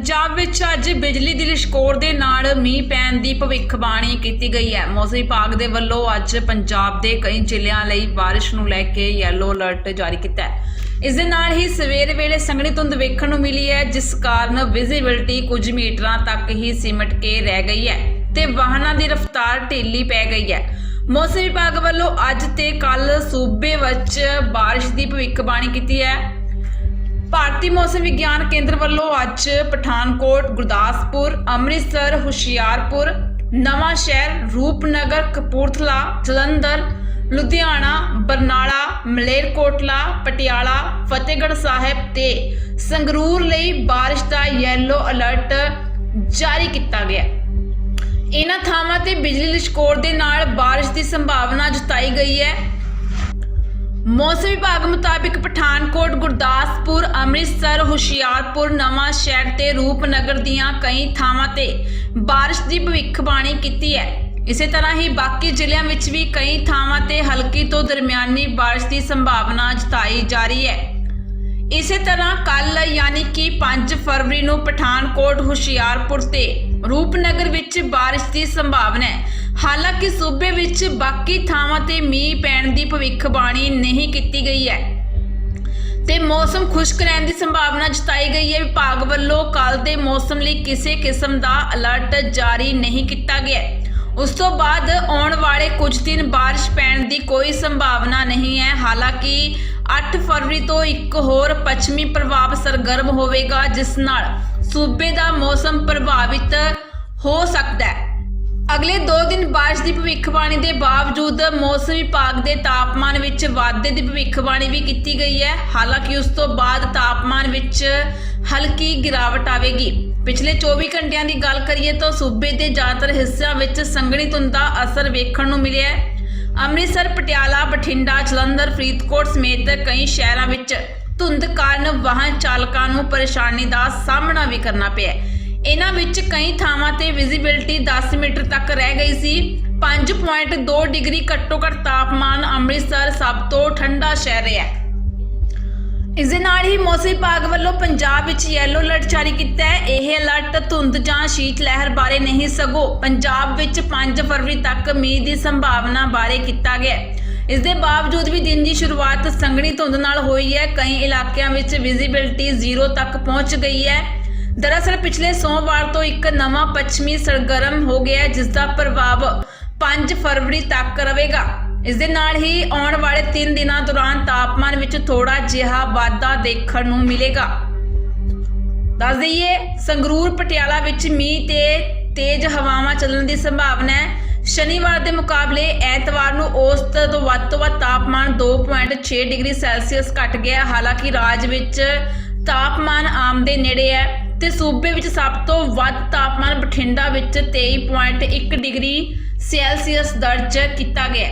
ਪੰਜਾਬ ਵਿੱਚ ਅੱਜ ਬਿਜਲੀ ਦੀ ਲਿਸ਼ਕੋਰ ਦੇ ਨਾਲ ਮੀਂਹ ਪੈਣ ਦੀ ਭਵਿੱਖਬਾਣੀ ਕੀਤੀ ਗਈ ਹੈ। ਮੌਸਮ ਵਿਭਾਗ ਦੇ ਵੱਲੋਂ ਅੱਜ ਪੰਜਾਬ ਦੇ ਕਈ ਜ਼ਿਲ੍ਹਿਆਂ ਲਈ ਬਾਰਿਸ਼ ਨੂੰ ਲੈ ਕੇ ਯੈਲੋ ਅਲਰਟ ਜਾਰੀ ਕੀਤਾ ਹੈ। ਇਸ ਦੇ ਨਾਲ ਹੀ ਸਵੇਰ ਵੇਲੇ ਸੰਘਣੀ ਧੁੰਦ ਵੇਖਣ ਨੂੰ ਮਿਲੀ ਹੈ, ਜਿਸ ਕਾਰਨ ਵਿਜ਼ਿਬਿਲਟੀ ਕੁਝ ਮੀਟਰਾਂ ਤੱਕ ਹੀ ਸਿਮਟ ਕੇ ਰਹਿ ਗਈ ਹੈ ਤੇ ਵਾਹਨਾਂ ਦੀ ਰਫ਼ਤਾਰ ਢਿੱਲੀ ਪੈ ਗਈ ਹੈ। ਮੌਸਮ ਵਿਭਾਗ ਵੱਲੋਂ ਅੱਜ ਤੇ ਕੱਲ ਸੂਬੇ ਵਿੱਚ ਬਾਰਿਸ਼ ਦੀ ਭਵਿੱਖਬਾਣੀ ਕੀਤੀ ਹੈ। ਭਾਰਤੀ ਮੌਸਮ ਵਿਗਿਆਨ ਕੇਂਦਰ ਵੱਲੋਂ ਅੱਜ ਪਠਾਨਕੋਟ, ਗੁਰਦਾਸਪੁਰ, ਅੰਮ੍ਰਿਤਸਰ, ਹੁਸ਼ਿਆਰਪੁਰ, ਨਵਾਂ ਸ਼ਹਿਰ, ਰੂਪਨਗਰ, ਕਪੂਰਥਲਾ, ਜਲੰਧਰ, ਲੁਧਿਆਣਾ, ਬਰਨਾਲਾ, ਮਲੇਰਕੋਟਲਾ, ਪਟਿਆਲਾ, ਫਤਿਹਗੜ੍ਹ ਸਾਹਿਬ ਤੇ ਸੰਗਰੂਰ ਲਈ ਬਾਰਿਸ਼ ਦਾ ਯੈਲੋ ਅਲਰਟ ਜਾਰੀ ਕੀਤਾ ਗਿਆ। ਇਹਨਾਂ ਥਾਵਾਂ ਤੇ ਬਿਜਲੀ ਲਿਸ਼ਕੋੜ ਦੇ ਨਾਲ ਬਾਰਿਸ਼ ਦੀ ਸੰਭਾਵਨਾ ਜਤਾਈ ਗਈ ਹੈ। ਮੌਸਮ ਵਿਭਾਗ ਮੁਤਾਬਿਕ ਪਠਾਨਕੋਟ, ਗੁਰਦਾਸਪੁਰ, ਅੰਮ੍ਰਿਤਸਰ, ਹੁਸ਼ਿਆਰਪੁਰ, ਨਵਾਂ ਸ਼ਹਿਰ ਤੇ ਰੂਪਨਗਰ ਦੀਆਂ ਕਈ ਥਾਵਾਂ ਤੇ ਬਾਰਿਸ਼ ਦੀ ਭਵਿੱਖਬਾਣੀ ਕੀਤੀ ਹੈ। ਇਸੇ ਤਰ੍ਹਾਂ ਹੀ ਬਾਕੀ ਜ਼ਿਲ੍ਹਿਆਂ ਵਿੱਚ ਵੀ ਕਈ ਥਾਵਾਂ ਤੇ ਹਲਕੀ ਤੋਂ ਦਰਮਿਆਨੀ ਬਾਰਿਸ਼ ਦੀ ਸੰਭਾਵਨਾ ਜਤਾਈ ਜਾ ਰਹੀ ਹੈ। ਇਸੇ ਤਰ੍ਹਾਂ ਕੱਲ ਯਾਨੀ ਕਿ 5 ਫਰਵਰੀ ਨੂੰ ਪਠਾਨਕੋਟ, ਹੁਸ਼ਿਆਰਪੁਰ ਤੇ ਰੂਪਨਗਰ ਵਿੱਚ ਬਾਰਿਸ਼ ਦੀ ਸੰਭਾਵਨਾ ਹੈ। ਹਾਲਾਂਕਿ ਸੂਬੇ ਵਿੱਚ ਬਾਕੀ ਥਾਵਾਂ ਤੇ ਮੀਂਹ ਪੈਣ ਦੀ ਭਵਿੱਖਬਾਣੀ ਨਹੀਂ ਕੀਤੀ ਗਈ ਹੈ। ਤੇ ਮੌਸਮ ਖੁਸ਼ਕ ਰਹਿਣ ਦੀ ਸੰਭਾਵਨਾ ਜਤਾਈ ਗਈ ਹੈ। ਵਿਭਾਗ ਵੱਲੋਂ ਕੱਲ ਦੇ ਮੌਸਮ ਲਈ ਕਿਸੇ ਕਿਸਮ ਦਾ ਅਲਰਟ ਜਾਰੀ ਨਹੀਂ ਕੀਤਾ ਗਿਆ। ਉਸ ਤੋਂ ਬਾਅਦ ਆਉਣ ਵਾਲੇ ਕੁਝ ਦਿਨ ਬਾਰਿਸ਼ ਪੈਣ ਦੀ ਕੋਈ ਸੰਭਾਵਨਾ ਨਹੀਂ ਹੈ। ਹਾਲਾਂਕਿ 8 ਫਰਵਰੀ ਤੋਂ ਇੱਕ ਹੋਰ ਪੱਛਮੀ ਪ੍ਰਭਾਵ ਸਰਗਰਮ ਹੋਵੇਗਾ, ਜਿਸ ਨਾਲ ਸੂਬੇ ਦਾ ਮੌਸਮ ਪ੍ਰਭਾਵਿਤ ਹੋ ਸਕਦਾ ਹੈ। ਅਗਲੇ 2 ਦਿਨ ਬਾਰਿਸ਼ ਦੀ ਭਵਿੱਖਬਾਣੀ ਦੇ ਬਾਵਜੂਦ ਮੌਸਮ ਵਿਭਾਗ ਦੇ ਤਾਪਮਾਨ ਵਿੱਚ ਵਾਧੇ ਦੀ ਭਵਿੱਖਬਾਣੀ ਵੀ ਕੀਤੀ ਗਈ ਹੈ। ਹਾਲਾਂਕਿ ਉਸ ਤੋਂ ਬਾਅਦ ਤਾਪਮਾਨ ਵਿੱਚ ਹਲਕੀ ਗਿਰਾਵਟ ਆਵੇਗੀ। ਪਿਛਲੇ 24 ਘੰਟਿਆਂ ਦੀ ਗੱਲ ਕਰੀਏ ਤਾਂ ਸੂਬੇ ਦੇ ਜ਼ਿਆਦਾਤਰ ਹਿੱਸਿਆਂ ਵਿੱਚ ਸੰਘਣੀ ਧੁੰਦ ਦਾ ਅਸਰ ਵੇਖਣ ਨੂੰ ਮਿਲਿਆ ਹੈ। ਅੰਮ੍ਰਿਤਸਰ, ਪਟਿਆਲਾ, ਬਠਿੰਡਾ, ਜਲੰਧਰ, ਫਰੀਦਕੋਟ ਸਮੇਤ ਕਈ ਸ਼ਹਿਰਾਂ ਵਿੱਚ ਧੁੰਦ ਕਾਰਨ ਵਾਹਨ ਚਾਲਕਾਂ ਨੂੰ ਪਰੇਸ਼ਾਨੀ ਦਾ ਸਾਹਮਣਾ ਵੀ ਕਰਨਾ ਪਿਆ ਇਹਨਾਂ ਵਿੱਚ ਕਈ ਥਾਵਾਂ ਤੇ ਵਿਜ਼ਿਬਿਲਟੀ 10 ਮੀਟਰ ਤੱਕ ਰਹਿ ਗਈ ਸੀ। 5.2 ਡਿਗਰੀ ਘੱਟੋ ਘੱਟ ਤਾਪਮਾਨ ਅੰਮ੍ਰਿਤਸਰ ਸਭ ਤੋਂ ਠੰਡਾ ਸ਼ਹਿਰ ਹੈ। ਇਸ ਦੇ ਨਾਲ ਹੀ ਮੌਸਮ ਵਿਭਾਗ ਵੱਲੋਂ ਪੰਜਾਬ ਵਿੱਚ ਯੈਲੋ ਅਲਰਟ ਜਾਰੀ ਕੀਤਾ ਹੈ। ਇਹ ਅਲਰਟ ਧੁੰਦ ਜਾਂ ਸ਼ੀਤ ਲਹਿਰ ਬਾਰੇ ਨਹੀਂ ਸਗੋਂ ਪੰਜਾਬ ਵਿੱਚ 5 ਫਰਵਰੀ ਤੱਕ ਮੀਂਹ ਦੀ ਸੰਭਾਵਨਾ ਬਾਰੇ ਕੀਤਾ ਗਿਆ ਹੈ। ਇਸ ਦੇ ਬਾਵਜੂਦ ਵੀ ਦਿਨ ਦੀ ਸ਼ੁਰੂਆਤ ਸੰਘਣੀ ਧੁੰਦ ਨਾਲ ਹੋਈ ਹੈ, ਕਈ ਇਲਾਕਿਆਂ ਵਿੱਚ ਵਿਜ਼ਿਬਿਲਟੀ ਜ਼ੀਰੋ ਤੱਕ ਪਹੁੰਚ ਗਈ ਹੈ। ਦਰਅਸਲ ਪਿਛਲੇ ਸੋਮਵਾਰ ਤੋਂ ਇੱਕ ਨਵਾਂ ਪੱਛਮੀ ਸਰਗਰਮ ਹੋ ਗਿਆ ਹੈ ਜਿਸ ਦਾ ਪ੍ਰਭਾਵ 5 ਫਰਵਰੀ ਤੱਕ ਰਹੇਗਾ। ਇਸ ਦੇ ਨਾਲ ਹੀ ਆਉਣ ਵਾਲੇ 3 ਦਿਨਾਂ ਦੌਰਾਨ ਤਾਪਮਾਨ ਵਿੱਚ ਥੋੜਾ ਜਿਹਾ ਵਾਧਾ ਦੇਖਣ ਨੂੰ ਮਿਲੇਗਾ। ਦੱਸ ਦਈਏ, ਸੰਗਰੂਰ, ਪਟਿਆਲਾ ਵਿੱਚ ਮੀਂਹ ਤੇ ਤੇਜ਼ ਹਵਾਵਾਂ ਚੱਲਣ ਦੀ ਸੰਭਾਵਨਾ ਹੈ। ਸ਼ਨੀਵਾਰ ਦੇ ਮੁਕਾਬਲੇ ਐਤਵਾਰ ਨੂੰ ਔਸਤ ਤੋਂ ਵੱਧ ਤੋਂ ਵੱਧ ਤਾਪਮਾਨ 2.6 ਡਿਗਰੀ ਸੈਲਸੀਅਸ ਘਟ ਗਿਆ। ਹਾਲਾਂਕਿ ਰਾਜ ਵਿੱਚ ਤਾਪਮਾਨ ਆਮ ਦੇ ਨੇੜੇ ਹੈ ਤੇ ਸੂਬੇ ਵਿੱਚ ਸਭ ਤੋਂ ਵੱਧ ਤਾਪਮਾਨ ਬਠਿੰਡਾ ਵਿੱਚ 23.1 ਡਿਗਰੀ ਸੈਲਸੀਅਸ ਦਰਜ ਕੀਤਾ ਗਿਆ।